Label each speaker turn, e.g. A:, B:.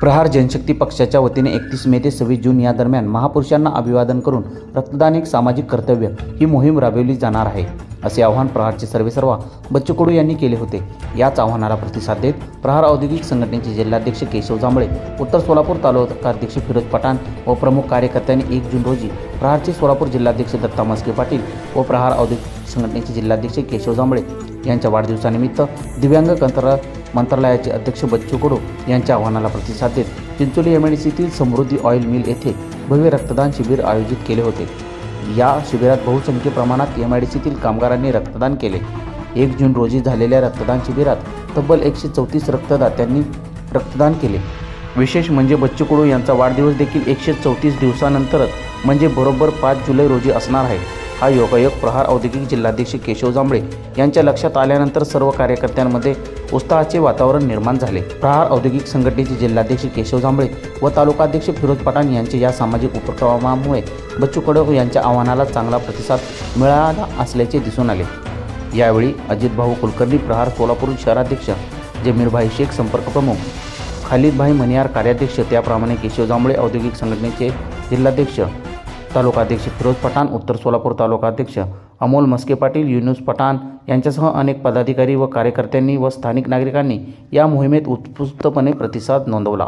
A: प्रहार जनशक्ती पक्षाच्या वतीने एकतीस मे ते सव्वीस जून या दरम्यान महापुरुषांना अभिवादन करून रक्तदान एक सामाजिक कर्तव्य ही मोहीम राबवली जाणार आहे. असे आव्हान प्रहारचे सर्वेसर्वा बच्चू कडू यांनी केले होते. याच आव्हानाला प्रतिसाद देत प्रहार औद्योगिक संघटनेचे जिल्हाध्यक्ष केशव जांभळे उत्तर सोलापूर तालुकाध्यक्ष फिरोज पठाण व प्रमुख कार्यकर्त्यांनी एक जून रोजी प्रहारचे सोलापूर जिल्हाध्यक्ष दत्ता मस्के पाटील व प्रहार औद्योगिक संघटनेचे जिल्हाध्यक्ष केशव जांभळे यांच्या वाढदिवसानिमित्त दिव्यांग कंत्र मंत्रालयाचे अध्यक्ष बच्चू कडू यांच्या आव्हानाला प्रतिसाद देत चिंचोली एमएडसीतील समृद्धी ऑइल मिल येथे भव्य रक्तदान शिबिर आयोजित केले होते. या शिबिरात बहुसंख्य प्रमाणात एम आय डी सीतील कामगारांनी रक्तदान केले. एक जून रोजी झालेल्या रक्तदान शिबिरात तब्बल एकशे चौतीस रक्तदात्यांनी रक्तदान केले. विशेष म्हणजे बच्चू कडू यांचा वाढदिवस देखील एकशे चौतीस दिवसानंतरच म्हणजे बरोबर पाच जुलै रोजी असणार आहे. हा योगायोग प्रहार औद्योगिक जिल्हाध्यक्ष केशव जांभळे यांच्या लक्षात आल्यानंतर सर्व कार्यकर्त्यांमध्ये उत्साहाचे वातावरण निर्माण झाले. प्रहार औद्योगिक संघटनेचे जिल्हाध्यक्ष केशव जांभळे व तालुकाध्यक्ष फिरोज पठाण यांचे या सामाजिक उपक्रमामुळे बच्चू कडक यांच्या आव्हानाला चांगला प्रतिसाद मिळाला असल्याचे दिसून आले. यावेळी अजितभाऊ कुलकर्णी प्रहार सोलापूर शहराध्यक्ष जमीरभाई शेख संपर्क प्रमुख खालिदभाई मनियार कार्याध्यक्ष त्याप्रमाणे केशव जांभळे औद्योगिक संघटनेचे जिल्हाध्यक्ष तालुकाध्यक्ष फिरोज पठाण उत्तर सोलापूर तालुकाध्यक्ष अमोल मस्के पाटील युनुस पठाण यांच्यासह अनेक पदाधिकारी व कार्यकर्त्यांनी व स्थानिक नागरिकांनी या मोहिमेत उत्स्फूर्तपणे प्रतिसाद नोंदवला.